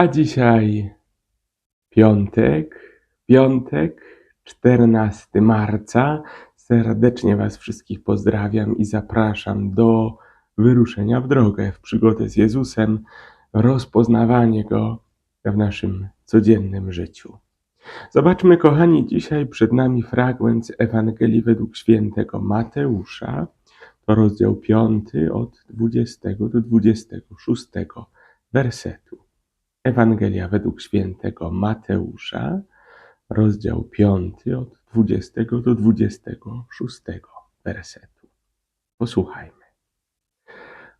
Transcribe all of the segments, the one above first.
A dzisiaj piątek, piątek, 14 marca. Serdecznie Was wszystkich pozdrawiam i zapraszam do wyruszenia w drogę, w przygodę z Jezusem, rozpoznawanie Go w naszym codziennym życiu. Zobaczmy, kochani, dzisiaj przed nami fragment z Ewangelii według świętego Mateusza. To rozdział 5 od 20 do 26 wersetu. Ewangelia według świętego Mateusza, rozdział 5 od 20 do 26 wersetu. Posłuchajmy.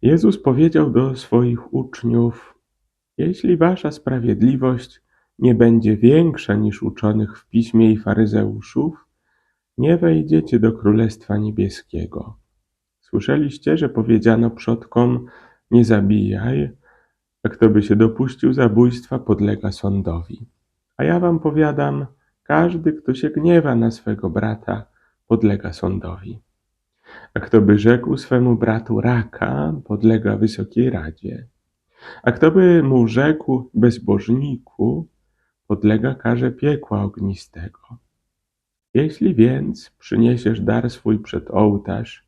Jezus powiedział do swoich uczniów: Jeśli wasza sprawiedliwość nie będzie większa niż uczonych w piśmie i faryzeuszów, nie wejdziecie do Królestwa Niebieskiego. Słyszeliście, że powiedziano przodkom: Nie zabijaj, a kto by się dopuścił zabójstwa, podlega sądowi. A ja wam powiadam: każdy, kto się gniewa na swego brata, podlega sądowi. A kto by rzekł swemu bratu raka, podlega wysokiej radzie. A kto by mu rzekł bezbożniku, podlega karze piekła ognistego. Jeśli więc przyniesiesz dar swój przed ołtarz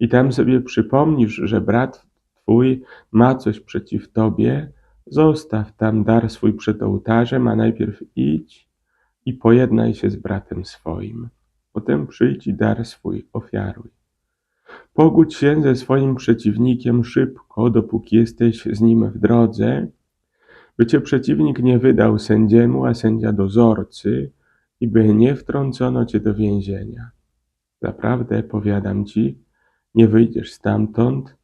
i tam sobie przypomnisz, że brat twój ma coś przeciw tobie, zostaw tam dar swój przed ołtarzem, a najpierw idź i pojednaj się z bratem swoim. Potem przyjdź i dar swój ofiaruj. Pogódź się ze swoim przeciwnikiem szybko, dopóki jesteś z nim w drodze, by cię przeciwnik nie wydał sędziemu, a sędzia dozorcy, i by nie wtrącono cię do więzienia. Zaprawdę powiadam ci, nie wyjdziesz stamtąd,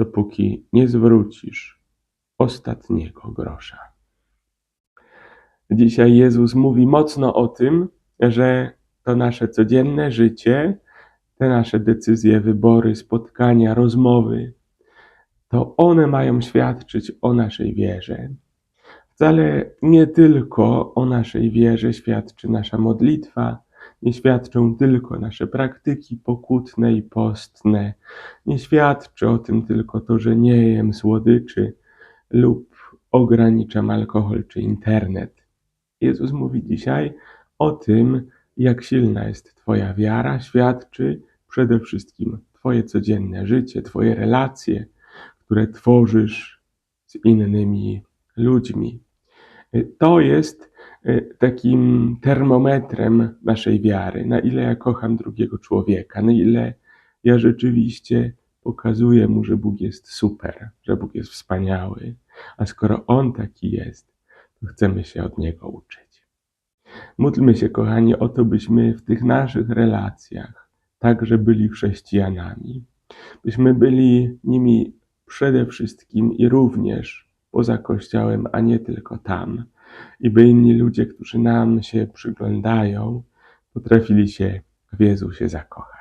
dopóki nie zwrócisz ostatniego grosza. Dzisiaj Jezus mówi mocno o tym, że to nasze codzienne życie, te nasze decyzje, wybory, spotkania, rozmowy, to one mają świadczyć o naszej wierze. Wcale nie tylko o naszej wierze świadczy nasza modlitwa, nie świadczą tylko nasze praktyki pokutne i postne, nie świadczy o tym tylko to, że nie jem słodyczy lub ograniczam alkohol czy internet. Jezus mówi dzisiaj o tym, jak silna jest Twoja wiara, świadczy przede wszystkim Twoje codzienne życie, Twoje relacje, które tworzysz z innymi ludźmi. To jest takim termometrem naszej wiary, na ile ja kocham drugiego człowieka, na ile ja rzeczywiście pokazuję mu, że Bóg jest super, że Bóg jest wspaniały. A skoro On taki jest, to chcemy się od Niego uczyć. Módlmy się, kochani, o to, byśmy w tych naszych relacjach także byli chrześcijanami, byśmy byli nimi przede wszystkim i również poza Kościołem, a nie tylko tam. I by inni ludzie, którzy nam się przyglądają, potrafili się w Jezusie zakochać.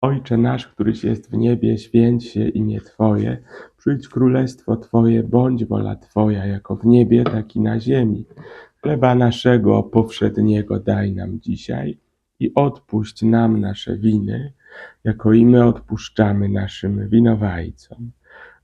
Ojcze nasz, któryś jest w niebie, święć się imię Twoje, przyjdź królestwo Twoje, bądź wola Twoja, jako w niebie, tak i na ziemi. Chleba naszego powszedniego daj nam dzisiaj i odpuść nam nasze winy, jako i my odpuszczamy naszym winowajcom.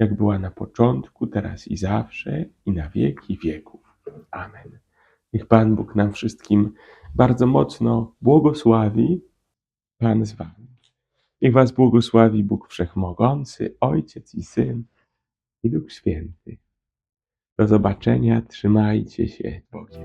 jak była na początku, teraz i zawsze, i na wieki wieków. Amen. Niech Pan Bóg nam wszystkim bardzo mocno błogosławi. Pan z Wami. Niech Was błogosławi Bóg Wszechmogący, Ojciec i Syn i Duch Święty. Do zobaczenia, trzymajcie się Bogiem.